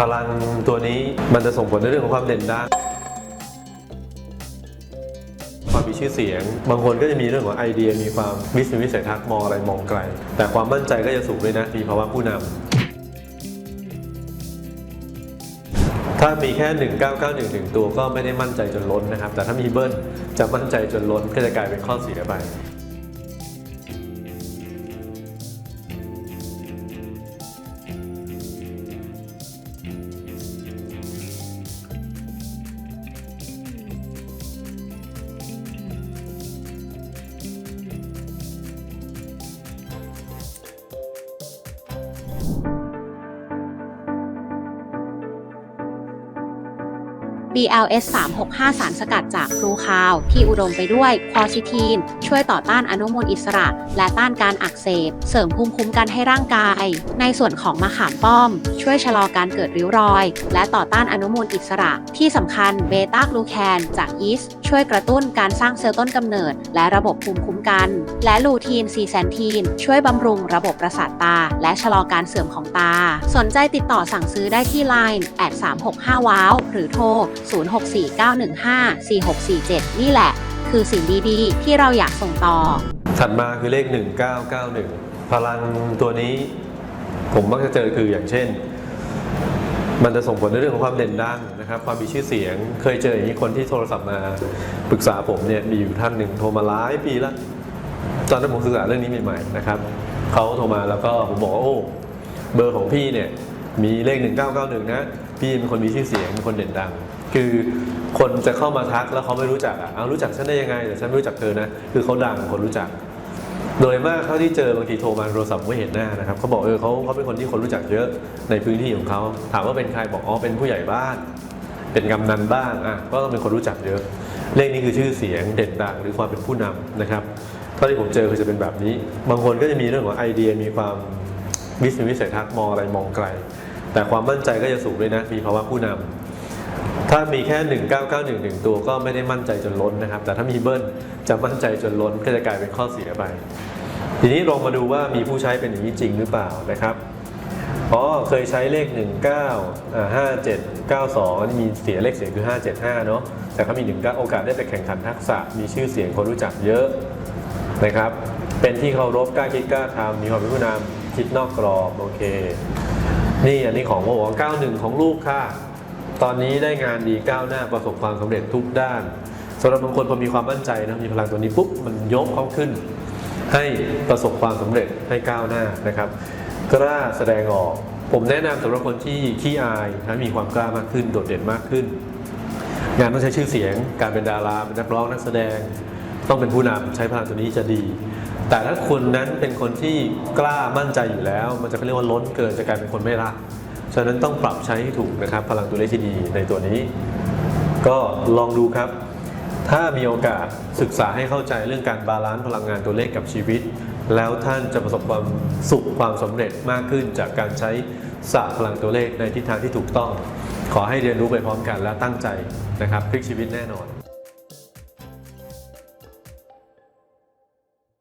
พลังตัวนี้มันจะส่งผลในเรื่องของความเด่นดังความมีชื่อเสียง บางคนก็จะมีเรื่องของไอเดีย มีความวิสวิสัยทัศน์มองอะไรมองไกล แต่ความมั่นใจก็จะสูงด้วยนะมีภาวะผู้นำถ้ามีแค่ 1991หนึ่งตัวก็ไม่ได้มั่นใจจนล้นนะครับ แต่ถ้ามีเบิ้ลจะมั่นใจจนล้นก็จะกลายเป็นข้อเสียไป you BLS 365 สารสกัดจากพลูคาว ที่อุดมไปด้วยคอซิทีน ช่วยต่อต้านอนุมูลอิสระ และต้านการอักเสบ เสริมภูมิคุ้มกันให้ร่างกาย ในส่วนของมะขามป้อม ช่วยชะลอการเกิดริ้วรอย และต่อต้านอนุมูลอิสระ ที่สำคัญเบต้ากลูแคนจากยีสต์ช่วยกระตุ้นการสร้างเซลล์ต้นกำเนิด และระบบภูมิคุ้มกัน และลูทีนซีแซนทีน ช่วยบำรุงระบบประสาทตา และชะลอการเสื่อมของตา สนใจติดต่อสั่งซื้อได้ที่ Line แอด365ว้าวหรือโทร0649154647 นี่แหละ คือสิ่งดีๆ ที่เราอยากส่งต่อ ถัดมาคือเลข 1991 พลังตัวนี้ ผมมักจะเจอคืออย่างเช่น มันจะส่งผลในเรื่องของความเด่นดังนะครับ ความมีชื่อเสียง เคยเจออย่างนี้คนที่โทรศัพท์มาปรึกษาผมเนี่ยมีอยู่ท่านหนึ่งโทรมาหลายปีแล้วตอนนั้นผมศึกษาเรื่องนี้ใหม่ๆนะครับเขาโทรมาแล้วก็ผมบอกว่าโอ้เบอร์ของพี่เนี่ย มีเลข 1991 นะ พี่เป็นคนมีชื่อเสียงเป็นคนเด่นดัง คือคนจะเข้ามาทักแล้วเขาไม่รู้จักอะเอารู้จักฉันได้ยังไงแต่ฉันไม่รู้จักเธอนะ คือเขาดังคนรู้จัก โดยมากเท่าที่เจอบางทีโทรมาโทรศัพท์ไม่เห็นหน้านะครับเขาบอกเออเขาเขาเป็นคนที่คนรู้จักเยอะในพื้นที่ของเขาถามว่าเป็นใครบอกอ๋อเป็นผู้ใหญ่บ้าน เป็นกำนันบ้างอะก็ต้องเป็นคนรู้จักเยอะ เลขนี้คือชื่อเสียงเด่นดังหรือความเป็นผู้นำนะครับเท่าที่ผมเจอคือจะเป็นแบบนี้ บางคนก็จะมีเรื่องของไอเดียมีความ วิสวิสัยทัศน์มองอะไรมองไกล แต่ความมั่นใจก็จะสูงด้วยนะ มีภาวะผู้นำถ้ามีแค่ 1991หนึ่งตัวก็ไม่ได้มั่นใจจนล้นนะครับ แต่ถ้ามีเบิ้ลจะมั่นใจจนล้นก็จะกลายเป็นข้อเสียไป ทีนี้ลองมาดูว่ามีผู้ใช้เป็นอย่างนี้จริงหรือเปล่านะครับอ๋อเคยใช้เลข 19อ่า57 92อันนี้มีเสียเลขเสียคือ 575 เนอะแต่เขามี19โอกาสได้ไปแข่งขันทักษะ มีชื่อเสียงคนรู้จักเยอะนะครับ เป็นที่เคารพกล้าคิดกล้าทำมีความเป็นผู้นำ คิดนอกกรอบโอเค นี่อันนี้ของโมบอกว่า91 ของลูกค่ะ ตอนนี้ได้งานดีก้าวหน้าประสบความสำเร็จทุกด้านสำหรับบางคนพอมีความมั่นใจนะมีพลังตัวนี้ปุ๊บมันยกเขาขึ้น ให้ประสบความสำเร็จให้ก้าวหน้านะครับ กล้าแสดงออก ผมแนะนำสำหรับคนที่ขี้อายนะมีความกล้ามากขึ้นโดดเด่นมากขึ้น งานต้องใช้ชื่อเสียง การเป็นดาราเป็นนักร้องนักแสดง ต้องเป็นผู้นำใช้พลังตัวนี้จะดี แต่ถ้าคนนั้นเป็นคนที่กล้ามั่นใจอยู่แล้ว มันจะเรียกว่าล้นเกินจะกลายเป็นคนไม่รัก ฉะนั้นต้องปรับใช้ให้ถูกนะครับ พลังตัวเลขที่ดีในตัวนี้ ก็ลองดูครับ ถ้ามีโอกาสศึกษาให้เข้าใจเรื่องการบาลานซ์พลังงานตัวเลขกับชีวิต แล้วท่านจะประสบความสุขความสำเร็จมากขึ้นจากการใช้ศาสตร์พลังตัวเลขในทิศทางที่ถูกต้อง ขอให้เรียนรู้ไปพร้อมกันและตั้งใจนะครับพลิกชีวิตแน่นอน